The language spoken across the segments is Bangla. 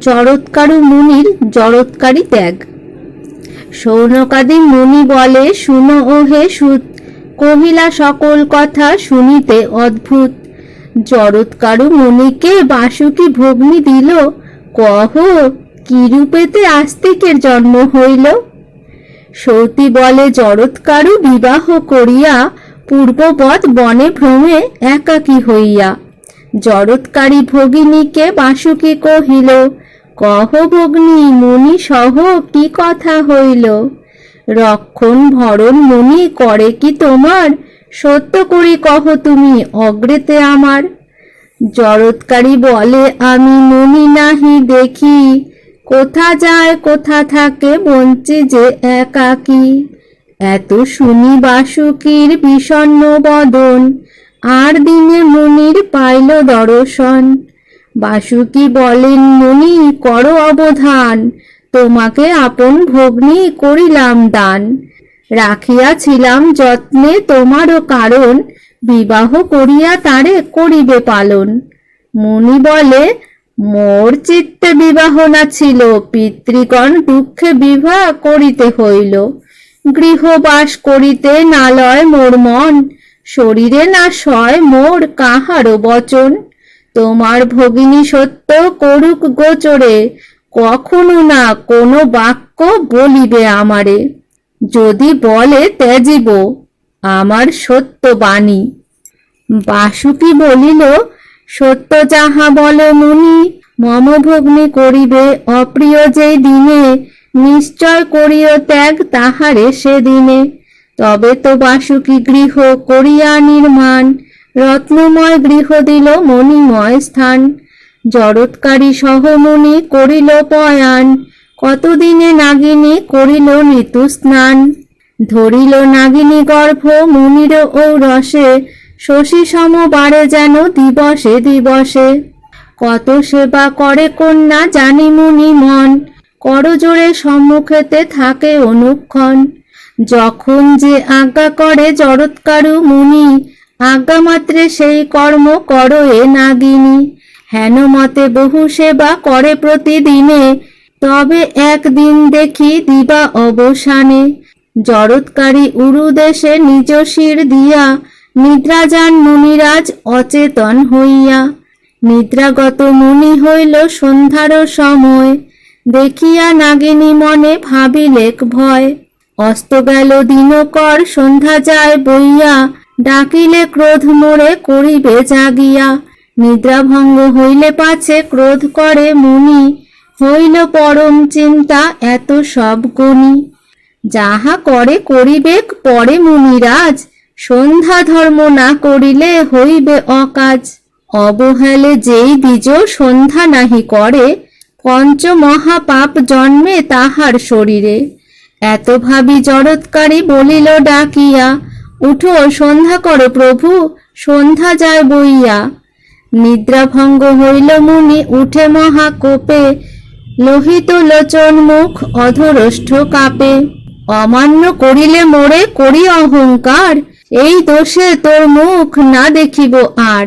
জড়ৎকারু মুনির জরৎকারী ত্যাগ। সৌনকাদি মুনি বলে, শুনো ওহে সুত, কহিলা সকল কথা শুনিতে অদ্ভুত। জরৎকারু মুনিকে বাসুকি ভগ্নি দিল, কহ, কি রূপেতে আস্তিকের জন্ম হইল? সতী বলে জরৎকারু বিবাহ করিয়া পূর্ববৎ বনে ভ্রমে একাকী হইয়া। জড়ৎকারী ভগিনীকে বাসুকি কহিল কহ ভগ্নী মুনি সহ কি কথা হইল? রক্ষণ ভরণ মুনি করে কি তোমার? সত্য করি কহ তুমি, অগ্রেতে আমার। জড়ৎকারী বলে, আমি মুনি নাহি, দেখি। কোথা যায়, কোথা থাকে, বঞ্চি যে একাকী এত শুনি বাসুকীর বিষণ্ণ বদন, আর দিনে মুনির পাইল দর্শন। বাসুকি বলেন, মুনি, করো অবধান। তোমাকে আপন ভগ্নী করিলাম দান। রাখিয়াছিলাম যত্নে তোমারও কারণ। বিবাহ করিয়া তারে করিবে পালন। মুনি বলে, মোর চিত্তে বিবাহ না ছিল। পিতৃগণ দুঃখে বিবাহ করিতে হইল। গৃহবাস করিতে না লয় মোর মন। শরীরে না সয় মোর কাহারও বচন। তোমার ভগিনী সত্য করুক গোচরে, কখনো না কোনো বাক্য বলিবে আমারে। যদি বলে ত্যাজিব, আমার সত্য বাণী। বাসুকি বলিল, সত্য যাহা বলে মুনি, মম ভগ্নি করিবে অপ্রিয় যে দিনে, নিশ্চয় করিও ত্যাগ তাহারে সেদিনে। তবে তো বাসুকি গৃহ করিয়া নির্মাণ রত্নময় গৃহ দিল মণিময় স্থান। জড়ৎকারী সহমণি করিল পয়ান কতদিনে নাগিনী করিল ঋতু স্নান ধরিল নাগিনী গর্ভ মুনির ও রসে শশী সম বাড়ে যেন দিবসে দিবসে। কত সেবা করে কন্যা জানি মুনি মন। করজোড়ে সম্মুখেতে থাকে অনুক্ষণ। যখন যে আজ্ঞা করে জড়ৎকারু মুনি আজ্ঞা মাত্রে সেই কর্ম করো এ নাগিনী। হেন মতে বহু সেবা করে প্রতিদিনে, তবে একদিন দেখি দিবা অবসানে। জড়ৎকারী উরুদেশে নিজ শির দিয়া নিদ্রা যান মুনিরাজ অচেতন হইয়া। নিদ্রাগত মুনি হইল সন্ধ্যার সময়, দেখিয়া নাগিনী মনে ভাবিলেক ভয়। অস্ত গেল দিনকর সন্ধ্যা যায় বইয়া ডাকিলে ক্রোধ মোড়ে করিবে জাগিয়া। নিদ্রাভঙ্গ হইলে পাছে ক্রোধ করে মুনি। হইল পরম চিন্তা এত সব গুণী। যাহা করে করিবেক পরে মুনিরাজ। সন্ধ্যা ধর্ম না করিলে হইবে অকাজ। অবহেলে যেই দ্বিজ সন্ধ্যা নাহি করে পঞ্চ মহাপাপ জন্মে তাহার শরীরে। এত ভাবি জড়ৎকারী বলিল ডাকিয়া উঠো, সন্ধ্যা করো প্রভু, সন্ধ্যা যায় বইয়া। নিদ্রাভঙ্গ হইল মুনি, উঠে মহাকোপে লোহিত লোচন মুখ, অধরষ্ঠ কাপে। অমান্য করিলে মোরে করি অহংকার, এই দোষে তোর মুখ না দেখিব আর।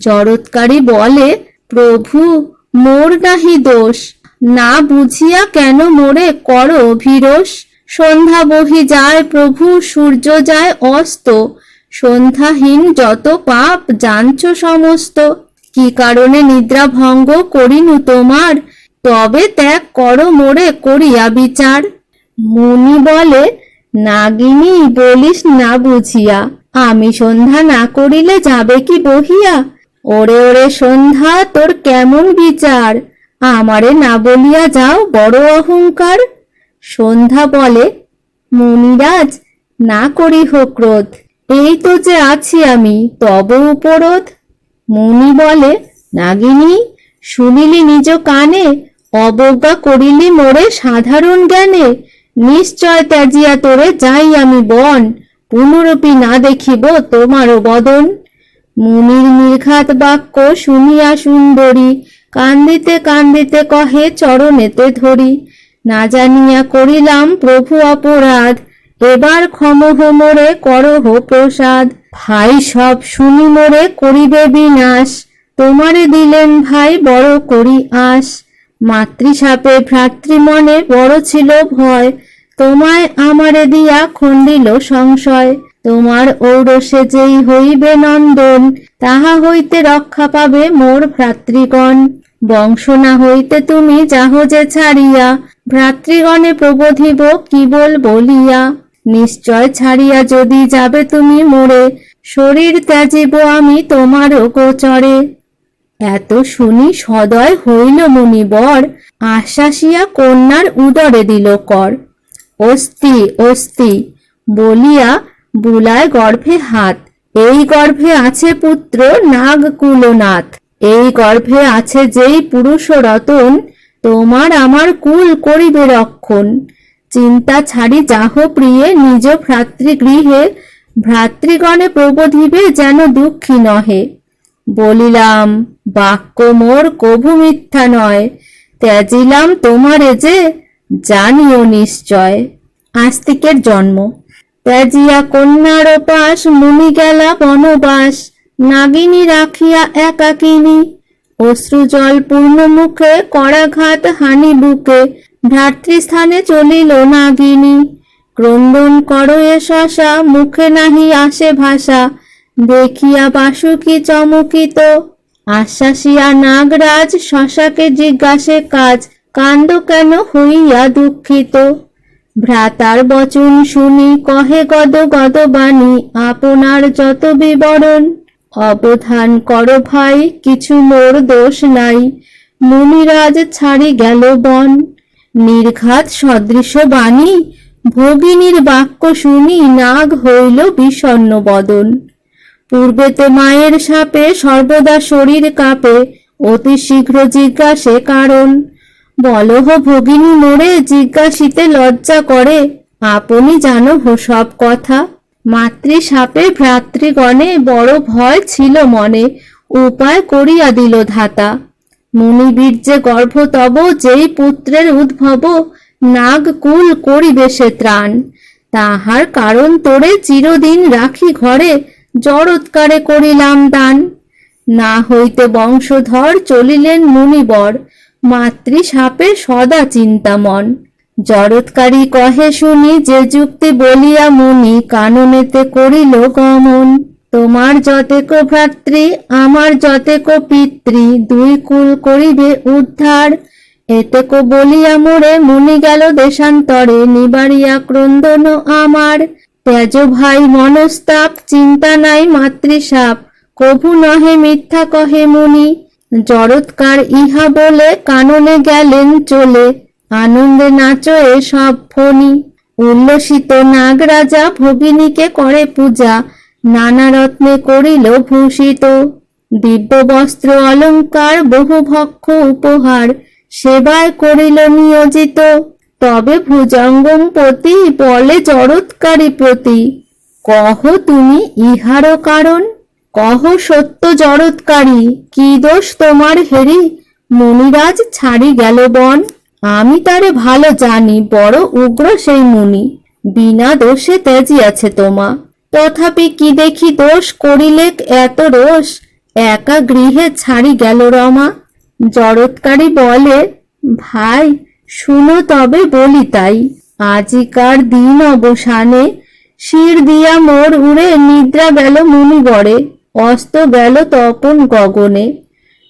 জরৎকারী বলে, প্রভু, মোর নাহি দোষ। না বুঝিয়া কেন মোরে কর অভিরোষ? সন্ধ্যা বহি যায়, প্রভু সূর্য যায় অস্ত। সন্ধ্যাহীন যত পাপ, জানছ সমস্ত। কি কারণে নিদ্রা ভঙ্গ করিনু তোমার? তবে ত্যাগ করো মোরে, করিয়া বিচার। মুনি বলে, নাগিনী, বলিস না বুঝিয়া। আমি সন্ধ্যা না করিলে যাবে কি বহিয়া? ওরে ওরে সন্ধ্যা, তোর কেমন বিচার? আমারে না বলিয়া যাও, বড় অহংকার। সন্ধ্যা বলে, মুনিরাজ, না করি হোক ক্রোধ। এই তো যে আছি আমি, তব উপরোধ? মুনি বলে, নাগিনী, শুনিলি নিজ কানে, অবজ্ঞা করিলি মোরে সাধারণ জ্ঞানে। নিশ্চয় ত্যাজিয়া তোরে যাই আমি বন, পুনরূপী না দেখিব তোমারও বদন। মুনির নির্ঘাত বাক্য শুনিয়া সুন্দরী কান্দিতে কান্দিতে কহে, চরণেতে ধরি। না জানিয়া করিলাম, প্রভু অপরাধ। এবার ক্ষমহ মোরে করহ প্রসাদ। ভাই সব শুনি মোরে করিবে বিনাশ। তোমারে দিলেন ভাই বড় করি আস মাতৃসাপে ভ্রাতৃমনে বড় ছিল ভয়। তোমায় আমারে দিয়া খণ্ডিল সংশয়। তোমার ঔরসে যেই হইবে নন্দন, তাহা হইতে রক্ষা পাবে মোর ভ্রাতৃগণ। বংশ না হইতে তুমি জাহজে ছাড়িয়া, ভ্রাতৃগণে প্রবোধিব কিবল বলিয়া। নিশ্চয় ছাড়িয়া যদি যাবে তুমি মোরে শরীর ত্যাজিব আমি তোমারও গোচরে। এত শুনি সদয় হইল মুনিবর, আশ্বাসিয়া কন্যার উদরে দিল কর। অস্তি অস্তি বলিয়া বুলায় গর্ভে হাত, এই গর্ভে আছে পুত্র নাগ কুলনাথ এই গর্ভে আছে যেই পুরুষ রতন, তোমার আমার কুল করিবে রক্ষণ। চিন্তা ছাড়ি যাহ প্রিয়ে, নিজ ভ্রাতৃগৃহে, ভ্রাতৃগণে প্রবোধিবে যেন দুঃখী নহে। বলিলাম, বাক্য মোর কভু মিথ্যা নয়, ত্যাজিলাম তোমারে যে, জানিও নিশ্চয়। আস্তিকের জন্ম। ত্যাজিয়া কন্যার পাশ মুনি গেলা বনবাস নাগিনী রাখিয়া একাকিনী অশ্রুজল পূর্ণ মুখে করাঘাত হানি বুকে, ভ্রাতৃস্থানে চলিল নাগিনী। ক্রন্দন করয়ে শশা, মুখে নাহি আসে ভাষা, দেখিয়া বাসুকি চমকিত। আশ্বাসিয়া নাগরাজ শশাকে জিজ্ঞাসে কাজ, কাণ্ড কেন হইয়া দুঃখিত? ভ্রাতার বচন শুনি, কহে গদ গদ বাণী, আপনার যত বিবরণ। অবধান কর ভাই, কিছু মোর দোষ নাই। মুনিরাজ ছাড়ি গেল বন। নির্ঘাত সদৃশ বাণী, ভগিনীর বাক্য শুনি নাগ হইল বিষণ্ণ বদন। পূর্বেতে মায়ের সাপে সর্বদা শরীর কাঁপে, অতি শীঘ্র জিজ্ঞাসে কারণ। বলহ ভগিনী মোরে, জিজ্ঞাসিতে লজ্জা করে। আপনি জানো সব কথা। মাতৃ সাপে ভ্রাতৃগণে বড় ভয় ছিল মনে, উপায় করিয়া দিল ধাতা। মুনিবীর্যে গর্ভ তব, যেই পুত্রের উদ্ভব নাগ কুল করিবে সে ত্রাণ। তাহার কারণ তোরে চিরদিন রাখি ঘরে জড়ৎকারে করিলাম দান। না হইতে বংশধর চলিলেন মুনিবর মাতৃ সাপে সদা চিন্তামন। জড়ৎকারী কহে শুনি, যে যুক্তি বলিয়া মুনি কাননেতে করিল গমন। তোমার যতেক ভ্রাতৃ, আমার যতেক পিতৃ, দুই কুল করিবে উদ্ধার। এতেক বলিয়া মোরে মুনি গেল দেশান্তরে, নিবারিয়া ক্রন্দন আমার। ত্যাজ ভাই মনস্তাপ, চিন্তা নাই মাতৃসাপ, কভু নহে মিথ্যা কহে মুনি। জড়ৎকার ইহা বলে কাননে গেলেন চলে। আনন্দে নাচয়ে সব ফণি। উল্লসিত নাগরাজা ভগিনীকে করে পূজা। নানা রত্নে করিল ভূষিত। দিব্য বস্ত্র অলঙ্কার, বহু ভক্ষ উপহার। সেবায় করিল নিয়োজিত। তবে ভুজঙ্গম পতি বলে জড়ৎকারী প্রতি। কহ তুমি ইহারও কারণ? কহ সত্য জড়ৎকারী কি দোষ তোমার হেরি? মুনিরাজ ছাড়ি গেল বন। আমি তারে ভালো জানি, বড় উগ্র সেই মুনি। বিনা দোষে তেজিয়াছে তোমা। তথাপি কি দেখি দোষ করিলে এত রোষ? একা গৃহে ছাড়ি গেল রমা। জড়ৎকারী বলে, ভাই, শুনো তবে বলি তাই। আজিকার দিন অবসানে শির দিয়া মোর উড়ে নিদ্রা গেল মুনিগড়ে অস্ত গেল তপন গগনে।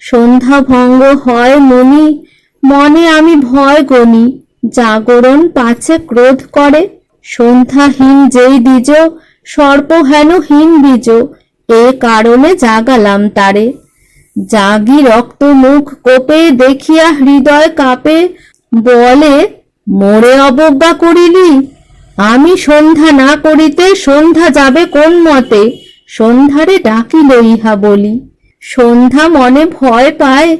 সন্ধ্যা ভঙ্গ হয় মনি মনে আমি ভয় গনি জাগরণ পাছে ক্রোধ করে। সন্ধ্যাহীন যেই দ্বিজ সর্পহেন হীন বীজ, এ কারণে জাগালাম তারে। জাগি রক্ত মুখ কোপে, দেখিয়া হৃদয় কাপে। বলে, মোরে অবজ্ঞা করিলি? আমি সন্ধ্যা না করিতে সন্ধ্যা যাবে কোন মতে? সন্ধ্যারে ডাকিল ইহা বলি। সন্ধ্যা মনে ভয় পায়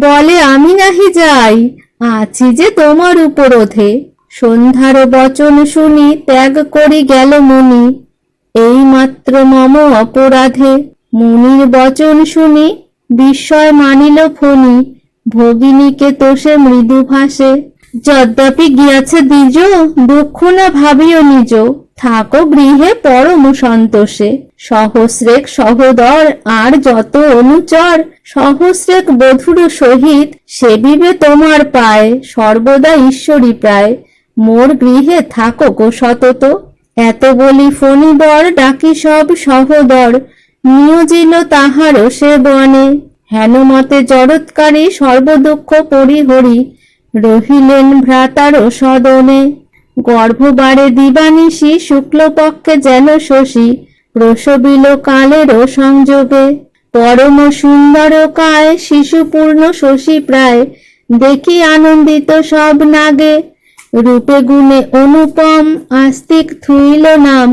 বলে, আমি নাহি যাই, আছি যে তোমার উপরোধে। সন্ধ্যার বচন শুনি, ত্যাগ করি গেল মুনি। এই মাত্র মম অপরাধে। মুনির বচন শুনি, বিস্ময় মানিল ফণি। ভগিনীকে তোষে মৃদু ভাসে। যদ্যপি গিয়াছে দ্বিজ, দুঃখ না ভাবিও নিজ। থাকো গৃহে পরম সন্তোষে সহস্রেক সহদর আর যত অনুচর, সহস্রেক বধুর সহিত সেবিবে তোমার পায়, সর্বদা ঈশ্বরী প্রায়। মোর গৃহে থাকো গো সতত। এত বলি ফণিবর, ডাকি সব সহদর। নিয়োজিল তাহারও সে বনে। হেনমতে জড়ৎকারী সর্বদুঃখ পরিহরি। রহিলেন ভ্রাতারও সদনে। গর্ভবারে দিবানিশি শুক্লপক্ষে যেন শশী, প্রসবিল কালেরও সংযোগে। পরম সুন্দর কায় শিশুপূর্ণ শশী প্রায়, দেখি আনন্দিত সব নাগে। রূপে গুণে অনুপম আস্তিক থুইল নাম,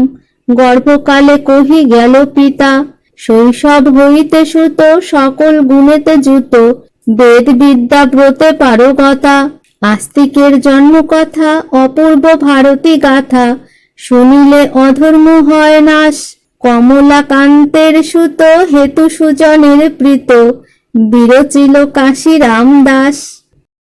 গর্ভকালে কহি গেল পিতা, শৈশব হইতে সুত সকল গুণেতে জুত বেদ বিদ্যা ব্রতে পারগতা, আস্তিকের জন্ম কথা অপূর্ব ভারতী গাথা। শুনিলে অধর্ম হয় নাশ কমলা কান্তের সুত হেতু সুজনের প্রীত। বিরচিল কাশীরাম দাস।